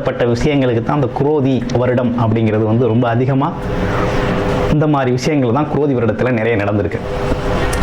சம்மந்தப்பட்ட விஷயங்களுக்கு தான் அந்த குரோதி வருடம் அப்படிங்கிறது வந்து ரொம்ப அதிகமாக இந்த மாதிரி விஷயங்கள் தான் குரோதி வருடத்தில் நிறைய நடந்திருக்கு.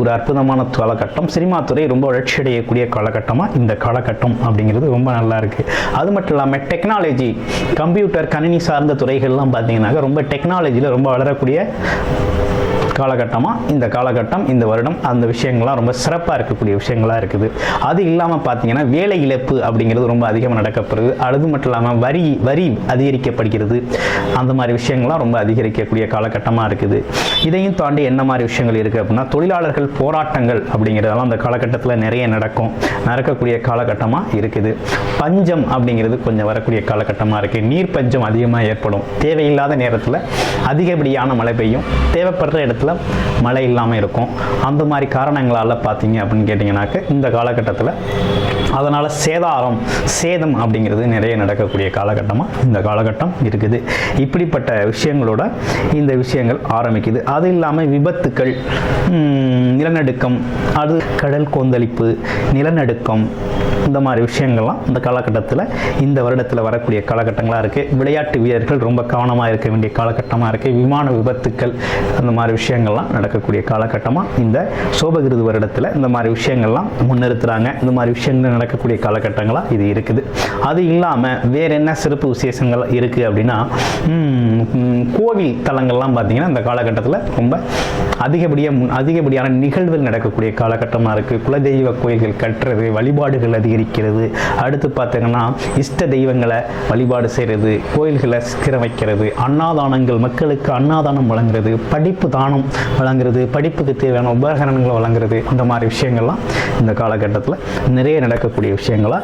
ஒரு அற்புதமான காலகட்டம். சினிமா துறை ரொம்ப வளர்ச்சி அடையக்கூடிய காலகட்டமாக இந்த காலகட்டம் அப்படிங்கிறது ரொம்ப நல்லா இருக்கு. அது மட்டும் இல்லாமல் டெக்னாலஜி கம்ப்யூட்டர் கணினி சார்ந்த துறைகள்லாம் பார்த்தீங்கன்னாக்க ரொம்ப டெக்னாலஜியில் ரொம்ப வளரக்கூடிய காலகட்டமாக இந்த காலகட்டம் இந்த வருடம் அந்த விஷயங்கள்லாம் ரொம்ப சிறப்பாக இருக்கக்கூடிய விஷயங்களாக இருக்குது. அது இல்லாமல் பார்த்தீங்கன்னா வேலை இழப்பு அப்படிங்கிறது ரொம்ப அதிகமாக நடக்கப்படுது. அது மட்டும் இல்லாமல் வரி வரி அதிகரிக்கப்படுகிறது. அந்த மாதிரி விஷயங்கள்லாம் ரொம்ப அதிகரிக்கக்கூடிய காலகட்டமாக இருக்குது. இதையும் தாண்டி என்ன மாதிரி விஷயங்கள் இருக்குது அப்படின்னா தொழிலாளர்கள் போராட்டங்கள் அப்படிங்கிறதெல்லாம் அந்த காலகட்டத்தில் நிறைய நடக்கும். நடக்கக்கூடிய காலகட்டமாக இருக்குது. பஞ்சம் அப்படிங்கிறது கொஞ்சம் வரக்கூடிய காலகட்டமாக இருக்குது நீர் பஞ்சம் அதிகமாக ஏற்படும். தேவையில்லாத நேரத்தில் அதிகப்படியான மழை பெய்யும். தேவைப்படுற இடத்துல மழை இல்லாமல் இருக்கும். அந்த மாதிரி காரணங்களால் பார்த்தீங்க அப்படின்னு கேட்டிங்கனாக்க இந்த காலகட்டத்தில் அதனால் சேதாரம் சேதம் அப்படிங்கிறது நிறைய நடக்கக்கூடிய காலகட்டமாக இந்த காலகட்டம் இருக்குது. இப்படிப்பட்ட விஷயங்களோட இந்த விஷயங்கள் ஆரம்பிக்குது. அது இல்லாமல் விபத்துக்கள் நிலநடுக்கம் அது கடல் கொந்தளிப்பு நிலநடுக்கம் இந்த மாதிரி விஷயங்கள்லாம் இந்த காலகட்டத்தில் இந்த வருடத்தில் வரக்கூடிய காலகட்டங்களாக இருக்குது விளையாட்டு வீரர்கள் ரொம்ப கவனமாக இருக்க வேண்டிய காலகட்டமாக இருக்குது விமான விபத்துக்கள் அந்த மாதிரி விஷயங்கள்லாம் நடக்கக்கூடிய காலகட்டமாக இந்த சோபகிருது வருடத்தில் இந்த மாதிரி விஷயங்கள்லாம் முன்னிறுத்துகிறாங்க இந்த மாதிரி விஷயங்கள் நடக்கக்கூடிய காலகட்டங்களாக இது இருக்குது. அது இல்லாமல் வேறு என்ன சிறப்பு விசேஷங்கள் இருக்குது அப்படின்னா கோவில் தலங்கள்லாம் பார்த்தீங்கன்னா இந்த காலகட்டத்தில் ரொம்ப அதிகப்படியாக முன் அதிகப்படியான நிகழ்வுகள் நடக்கக்கூடிய காலகட்டமாக இருக்குது குலதெய்வ கோயில்கள் கட்டுறது வழிபாடுகள் இருக்கிறது. அடுத்து பார்த்தீங்கன்னா இஷ்ட தெய்வங்களை வழிபாடு செய்கிறது கோயில்களை சீக்கிரம் வைக்கிறது அன்னாதானங்கள் மக்களுக்கு அன்னாதானம் வழங்குறது படிப்பு தானம் வழங்குறது படிப்புக்கு தேவையான உபகரணங்களை வழங்குறது அந்த மாதிரி விஷயங்கள்லாம் இந்த காலகட்டத்தில் நிறைய நடக்கக்கூடிய விஷயங்களா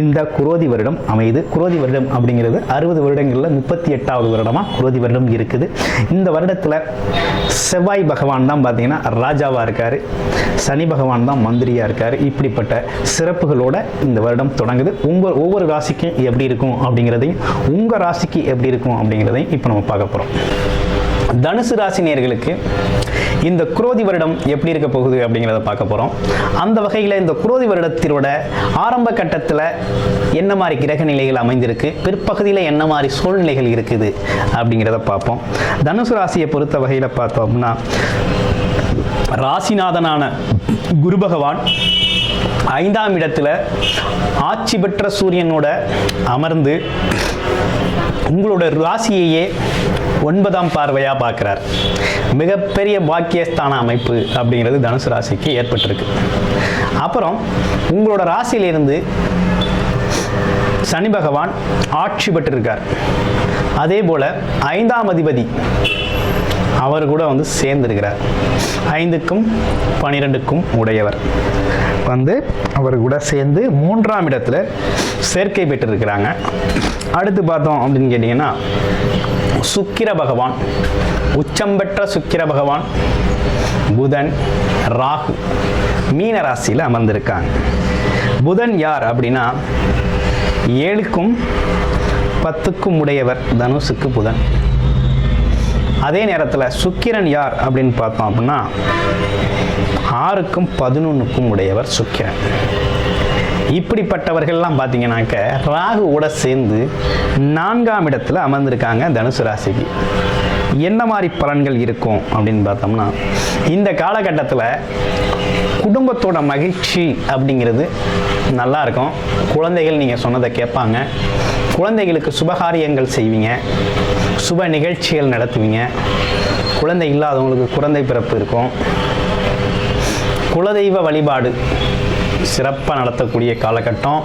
இந்த குரோதி வருடம் அமையுது. குரோதி வருடம் அப்படிங்கிறது அறுபது வருடங்களில் முப்பத்தி எட்டாவது வருடமாக குரோதி வருடம் இருக்குது. இந்த வருடத்தில் செவ்வாய் பகவான் தான் பார்த்தீங்கன்னா ராஜாவாக இருக்கார். சனி பகவான் தான் மந்திரியாக இருக்கார். இப்படிப்பட்ட சிறப்புகளோட இந்த வருடம் தொடங்குது. உங்கள் ஒவ்வொரு ராசிக்கும் எப்படி இருக்கும் அப்படிங்கிறதையும் உங்கள் ராசிக்கு எப்படி இருக்கும் அப்படிங்கிறதையும் இப்போ நம்ம பார்க்க போகிறோம் தனுசு ராசினியர்களுக்கு இந்த குரோதி வருடம் எப்படி இருக்க போகுது அப்படிங்கிறத பார்க்க போகிறோம் அந்த வகையில் இந்த குரோதி வருடத்தினோட ஆரம்ப கட்டத்தில் என்ன மாதிரி கிரக நிலைகள் அமைந்திருக்கு பிற்பகுதியில் என்ன மாதிரி சூழ்நிலைகள் இருக்குது அப்படிங்கிறத பார்ப்போம். தனுசு ராசியை பொறுத்த வகையில் பார்த்தோம்னா ராசிநாதனான குரு பகவான் ஐந்தாம் இடத்துல ஆட்சி பெற்ற சூரியனோட அமர்ந்து உங்களோட ராசியையே ஒன்பதாம் பார்வையாக பார்க்குறார். மிகப்பெரிய பாக்கியஸ்தான அமைப்பு அப்படிங்கிறது தனுசு ராசிக்கு ஏற்பட்டிருக்கு. அப்புறம் உங்களோட ராசியிலிருந்து சனி பகவான் ஆட்சி பெற்றிருக்கார். அதே போல் ஐந்தாம் அதிபதி அவர் கூட வந்து சேர்ந்துருக்கிறார். ஐந்துக்கும் பனிரெண்டுக்கும் உடையவர். வந்து அவர் கூட சேர்ந்து மூன்றாம் இடத்துல சேர்க்கை பெற்றிருக்கிறாங்க. அடுத்து பார்த்தோம் அப்படின்னு கேட்டிங்கன்னா சுக்கிர பகவான் உச்சம் பெற்ற சுக்கிர பகவான் புதன் ராகு மீன ராசியில் அமர்ந்திருக்காங்க. புதன் யார் அப்படின்னா ஏழுக்கும் பத்துக்கும் உடையவர் தனுசுக்கு புதன். அதே நேரத்தில் சுக்கிரன் யார் அப்படின்னு பார்த்தோம் அப்படின்னா ஆறுக்கும் பதினொன்றுக்கும் உடையவர் சுக்கிரன். இப்படிப்பட்டவர்கள்லாம் பார்த்தீங்கன்னாக்க ராகுவோட சேர்ந்து நான்காம் இடத்துல அமர்ந்திருக்காங்க தனுசு ராசிக்கு. என்ன மாதிரி பலன்கள் இருக்கும் அப்படின்னு பார்த்தோம்னா இந்த காலகட்டத்தில் குடும்பத்தோட மகிழ்ச்சி அப்படிங்கிறது நல்லா இருக்கும். குழந்தைகள் நீங்கள் சொன்னதை கேட்பாங்க. குழந்தைகளுக்கு சுபகாரியங்கள் செய்வீங்க. சுப நிகழ்ச்சிகள் நடத்துவீங்க. குழந்தை இல்லாதவங்களுக்கு குழந்தை பிறப்பு இருக்கும். குலதெய்வ வழிபாடு சிறப்பாக நடத்தக்கூடிய காலகட்டம்.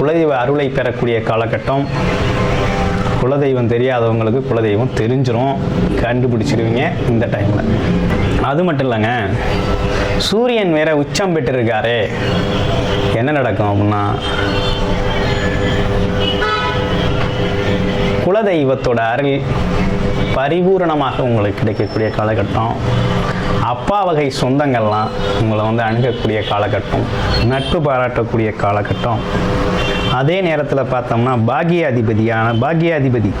குலதெய்வ அருளை பெறக்கூடிய காலகட்டம். குலதெய்வம் தெரியாதவங்களுக்கு குலதெய்வம் தெரிஞ்சிடும் கண்டுபிடிச்சிடுவீங்க இந்த டைமில் அது மட்டும் இல்லைங்க. சூரியன் வேற உச்சம் பெற்றிருக்காரே. என்ன நடக்கும் அப்படின்னா குலதெய்வத்தோட அருள் பரிபூரணமாக உங்களுக்கு கிடைக்கக்கூடிய காலகட்டம். அப்பா வகை சொந்தங்கள்லாம் உங்களை வந்து அணுகக்கூடிய காலகட்டம் நட்பு பாராட்டக்கூடிய காலகட்டம். அதே நேரத்தில் பார்த்தோம்னா பாக்கியாதிபதியான அதிபதி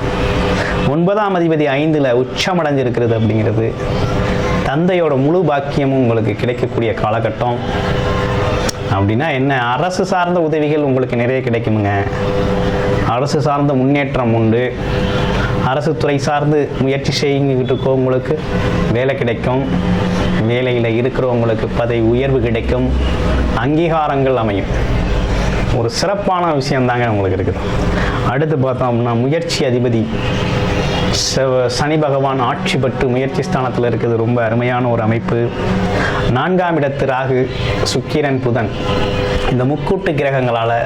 ஒன்பதாம் அதிபதி ஐந்தில் உச்சமடைஞ்சிருக்கிறது அப்படிங்கிறது தந்தையோட முழு பாக்கியமும் உங்களுக்கு கிடைக்கக்கூடிய காலகட்டம். அப்படின்னா என்ன? அரசு சார்ந்த உதவிகள் உங்களுக்கு நிறைய கிடைக்குமுங்க. அரசு சார்ந்த முன்னேற்றம் உண்டு. அரசு துறை சார்ந்து முயற்சி செய்கிட்டு இருக்கவங்களுக்கு வேலை கிடைக்கும். வேலையில் இருக்கிறவங்களுக்கு பதவி உயர்வு கிடைக்கும். அங்கீகாரங்கள் அமையும். ஒரு சிறப்பான விஷயம் தாங்க உங்களுக்கு இருக்குது. அடுத்து பார்த்தோம் அப்படின்னா முயற்சி அதிபதி. சனி பகவான் ஆட்சி பெற்று முயற்சி ஸ்தானத்தில் இருக்குது. ரொம்ப அருமையான ஒரு அமைப்பு. நான்காம் இடத்து ராகு சுக்கிரன் புதன். இந்த முக்கூட்டு கிரகங்களால்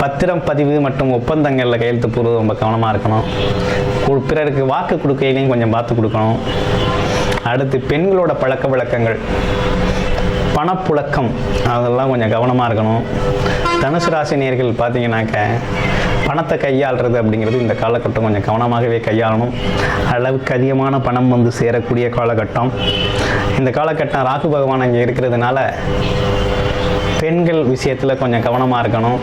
பத்திரம் பதிவு மற்றும் ஒப்பந்தங்களில் கையெழுத்து போடுறது ரொம்ப கவனமாக இருக்கணும். பிறருக்கு வாக்கு கொடுக்கையிலையும் கொஞ்சம் பார்த்து கொடுக்கணும். அடுத்து பெண்களோட பழக்க வழக்கங்கள். பணப்புழக்கம் அதெல்லாம் கொஞ்சம் கவனமாக இருக்கணும். தனுசு ராசினியர்கள் பார்த்தீங்கன்னாக்க பணத்தை கையாளுறது அப்படிங்கிறது இந்த காலகட்டம் கொஞ்சம் கவனமாகவே கையாளணும். அளவுக்கு அதிகமான பணம் வந்து சேரக்கூடிய காலகட்டம். இந்த காலகட்டம் ராகு பகவான் இங்கே இருக்கிறதுனால பெண்கள் விஷயத்தில் கொஞ்சம் கவனமாக இருக்கணும்.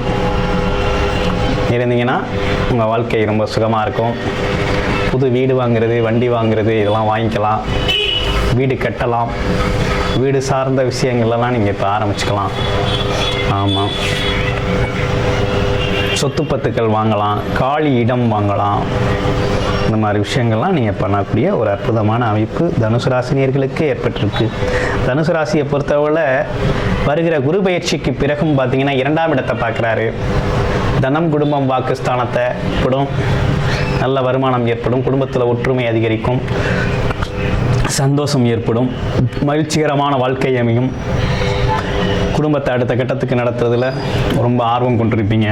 இருந்தீங்கன்னா உங்கள் வாழ்க்கை ரொம்ப சுகமாக இருக்கும். புது வீடு வாங்குறது வண்டி வாங்குறது இதெல்லாம் வாங்கிக்கலாம். வீடு கட்டலாம். வீடு சார்ந்த விஷயங்கள்லாம் நீங்கள் இப்போ ஆரம்பிச்சுக்கலாம். ஆமாம் சொத்து பத்துக்கள் வாங்கலாம் காலி இடம் வாங்கலாம். இந்த மாதிரி விஷயங்கள்லாம் நீங்கள் பண்ணக்கூடிய ஒரு அற்புதமான அமைப்பு தனுசு ராசினியர்களுக்கு ஏற்பட்டிருக்கு. தனுசு ராசியை பொறுத்தவரை வருகிற குரு பயிற்சிக்கு பிறகும் பார்த்தீங்கன்னா இரண்டாம் இடத்தை பார்க்குறாரு. தனம் குடும்பம் வாக்குஸ்தானத்தை படும் நல்ல வருமானம் ஏற்படும். குடும்பத்தில் ஒற்றுமை அதிகரிக்கும். சந்தோஷம் ஏற்படும். மகிழ்ச்சிகரமான வாழ்க்கை அமையும். குடும்பத்தை அடுத்த கட்டத்துக்கு நடத்துறதுல ரொம்ப ஆர்வம் கொண்டிருப்பீங்க.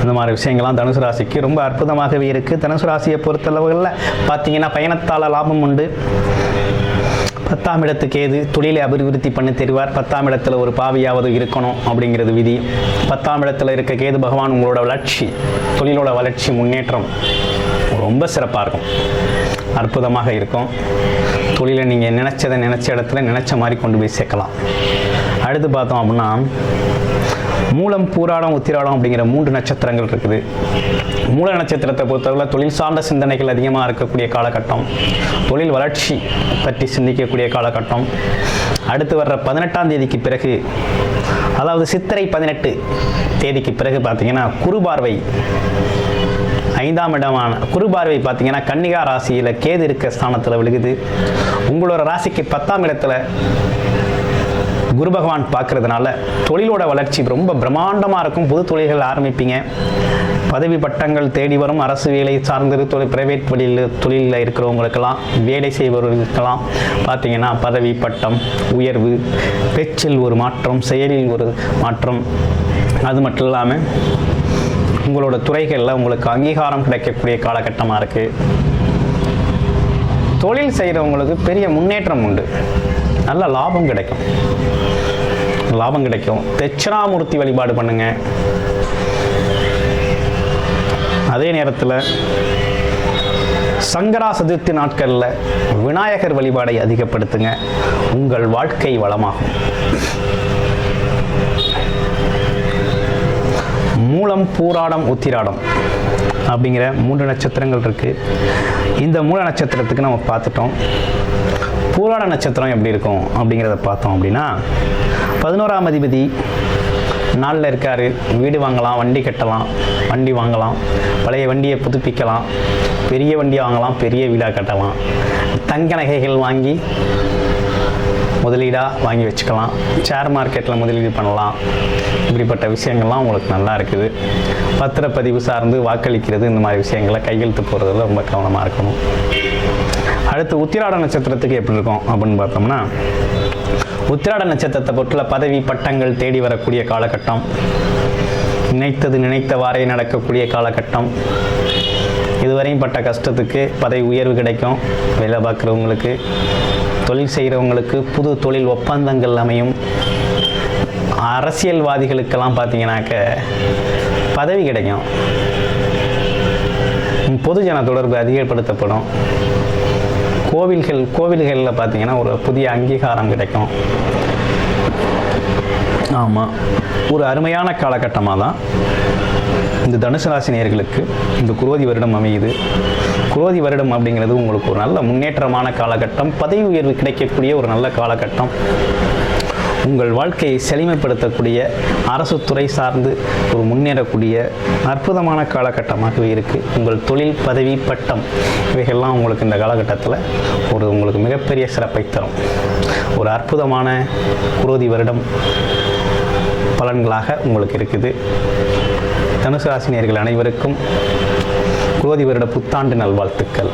இந்த மாதிரி விஷயங்கள்லாம் தனுசு ராசிக்கு ரொம்ப அற்புதமாகவே இருக்குது தனுசு ராசியை பொறுத்தளவுகளில் பார்த்தீங்கன்னா பயணத்தால் லாபம் உண்டு. பத்தாம் இடத்துக்கு ஏது தொழிலை அபிவிருத்தி பண்ணி தருவார். பத்தாம் இடத்துல ஒரு பாவியாவது இருக்கணும் அப்படிங்கிறது விதி. பத்தாம் இடத்துல இருக்க கேது பகவான் உங்களோட வளர்ச்சி தொழிலோட வளர்ச்சி முன்னேற்றம் ரொம்ப சிறப்பாக இருக்கும். அற்புதமாக இருக்கும். தொழிலை நீங்கள் நினச்சதை நினச்ச இடத்துல நினச்ச மாதிரி கொண்டு போய் சேர்க்கலாம். அடுத்து பார்த்தோம் அப்படின்னா மூலம் பூராடம் உத்திராடம் அப்படிங்கிற மூன்று நட்சத்திரங்கள் இருக்குது. மூல நட்சத்திரத்தை பொறுத்தவரை தொழில் சார்ந்த சிந்தனைகள் அதிகமாக இருக்கக்கூடிய காலகட்டம். தொழில் வளர்ச்சி பற்றி சிந்திக்கக்கூடிய காலகட்டம். அடுத்து வர்ற பதினெட்டாம் தேதிக்கு பிறகு அதாவது சித்திரை பதினெட்டு தேதிக்கு பிறகு பார்த்தீங்கன்னா குறுபார்வை ஐந்தாம் இடமான குருபார்வை பார்த்தீங்கன்னா கன்னிகா ராசியில் கேது இருக்க ஸ்தானத்தில் விழுகுது. உங்களோட ராசிக்கு பத்தாம் இடத்துல குரு பகவான் பார்க்கறதுனால தொழிலோட வளர்ச்சி ரொம்ப பிரம்மாண்டமாக இருக்கும். புது தொழில்கள் ஆரம்பிப்பீங்க. பதவி பட்டங்கள் தேடி வரும் அரசு வேலை சார்ந்தது தொழில் பிரைவேட் வழியில் தொழிலில் இருக்கிறவங்களுக்கெல்லாம் வேலை செய்பவர்களுக்கெல்லாம் பார்த்தீங்கன்னா பதவி பட்டம் உயர்வு பேச்சில் ஒரு மாற்றம் செயலில் ஒரு மாற்றம். அது மட்டும் இல்லாமல் உங்களோட துறைகளில் உங்களுக்கு அங்கீகாரம் கிடைக்கக்கூடிய காலகட்டமாக இருக்குது தொழில் செய்கிறவங்களுக்கு பெரிய முன்னேற்றம் உண்டு. நல்ல லாபம் கிடைக்கும். லாபம் கிடைக்கும். தட்சிணாமூர்த்தி வழிபாடு பண்ணுங்கள் அதே நேரத்தில் சங்கரா சதுர்த்தி நாட்களில் விநாயகர் வழிபாடை அதிகப்படுத்துங்க. உங்கள் வாழ்க்கை வளமாகும். மூலம் பூராடம் உத்திராடம் அப்படிங்கிற மூன்று நட்சத்திரங்கள் இருக்குது இந்த மூல நட்சத்திரத்துக்கு நம்ம பார்த்துட்டோம். பூராட நட்சத்திரம் எப்படி இருக்கும் அப்படிங்கிறத பார்த்தோம் அப்படின்னா பதினோராம் அதிபதி நாளில் இருக்கார். வீடு வாங்கலாம் வண்டி கட்டலாம் வண்டி வாங்கலாம் பழைய வண்டியை புதுப்பிக்கலாம் பெரிய வண்டி வாங்கலாம் பெரிய வீடாக கட்டலாம். தங்க நகைகள் வாங்கி முதலீடாக வாங்கி வச்சுக்கலாம். ஷேர் மார்க்கெட்டில் முதலீடு பண்ணலாம். இப்படிப்பட்ட விஷயங்கள்லாம் உங்களுக்கு நல்லா இருக்குது. பத்திரப்பதிவு சார்ந்து வாக்களிக்கிறது இந்த மாதிரி விஷயங்களை கையெழுத்து போகிறதுல ரொம்ப கவனமாக இருக்கணும். அடுத்து உத்திராட நட்சத்திரத்துக்கு எப்படி இருக்கும் அப்படின்னு பார்த்தோம்னா உத்திராட நட்சத்திரத்தை பொறுத்தல பதவி பட்டங்கள் தேடி வரக்கூடிய காலகட்டம். நினைத்தது நினைத்தவாறே நடக்கக்கூடிய காலகட்டம். இதுவரையும் பட்ட கஷ்டத்துக்கு பதவி உயர்வு கிடைக்கும். வேலை பார்க்குறவங்களுக்கு தொழில் செய்கிறவங்களுக்கு புது தொழில் ஒப்பந்தங்கள் அமையும். அரசியல்வாதிகளுக்கெல்லாம் பார்த்தீங்கன்னாக்க பதவி கிடைக்கும். பொதுஜன தொடர்பு அதிகப்படுத்தப்படும். கோவில்கள் கோவில்களில் பார்த்தீங்கன்னா ஒரு புதிய அங்கீகாரம் கிடைக்கும். ஆமாம் ஒரு அருமையான காலகட்டமாக தான் இந்த தனுசு ராசி நேர்களுக்கு இந்த குரோதி வருடம் அமையுது. குரோதி வருடம் அப்படிங்கிறது உங்களுக்கு ஒரு நல்ல முன்னேற்றமான காலகட்டம் பதவி உயர்வு கிடைக்கக்கூடிய ஒரு நல்ல காலகட்டம். உங்கள் வாழ்க்கையை செழுமைப்படுத்தக்கூடிய அரசு துறை சார்ந்து ஒரு முன்னேறக்கூடிய அற்புதமான காலகட்டமாகவே இருக்குது உங்கள் தொழில் பதவி பட்டம் இவைகள்லாம் உங்களுக்கு இந்த காலகட்டத்தில் ஒரு உங்களுக்கு மிகப்பெரிய சிறப்பை தரும். ஒரு அற்புதமான குரோதி வருடம் பலன்களாக உங்களுக்கு இருக்குது. தனுசு ராசினியர்கள் அனைவருக்கும் குரோதி வருட புத்தாண்டு நல்வாழ்த்துக்கள்.